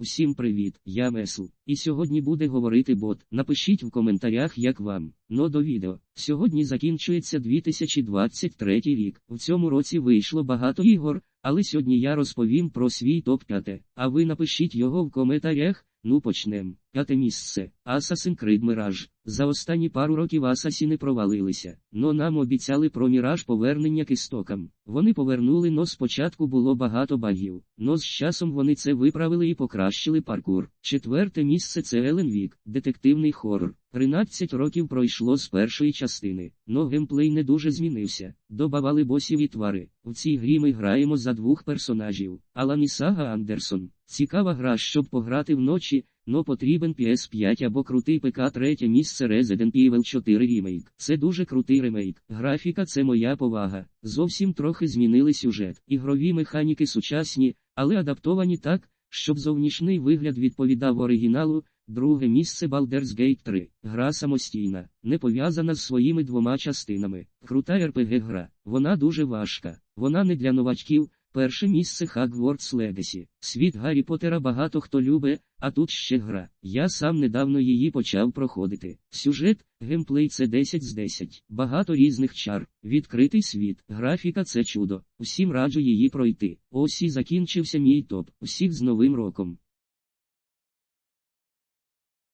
Усім привіт, я Месл. І сьогодні буде говорити бот. Напишіть в коментарях, як вам. Но до відео. Сьогодні закінчується 2023 рік. В цьому році вийшло багато ігор, але сьогодні я розповім про свій топ-5. А ви напишіть його в коментарях. Ну почнем. П'яте місце. Assassin's Creed Mirage. За останні пару років Асасіни провалилися, но нам обіцяли про Міраж повернення к істокам. Вони повернули, но спочатку було багато багів. Но з часом вони це виправили і покращили паркур. Четверте місце це Елен Вік, детективний хорор. 13 років пройшло з першої частини, но геймплей не дуже змінився. Добавали босів і твари. В цій грі ми граємо за двох персонажів. Алан і Сага Андерсон. Цікава гра, щоб пограти вночі, но потрібен PS5 або крутий ПК третє місце Resident Evil 4 Remake. Це дуже крутий ремейк. Графіка це моя повага. Зовсім трохи змінили сюжет. Ігрові механіки сучасні, але адаптовані так, щоб зовнішній вигляд відповідав оригіналу. Друге місце Baldur's Gate 3. Гра самостійна, не пов'язана з своїми двома частинами. Крута RPG гра. Вона дуже важка. Вона не для новачків. Перше місце Hogwarts Legacy. Світ Гаррі Поттера багато хто любить, а тут ще гра. Я сам недавно її почав проходити. Сюжет, геймплей це 10 з 10. Багато різних чар, відкритий світ, графіка це чудо. Усім раджу її пройти. Ось і закінчився мій топ. Усіх з Новим роком.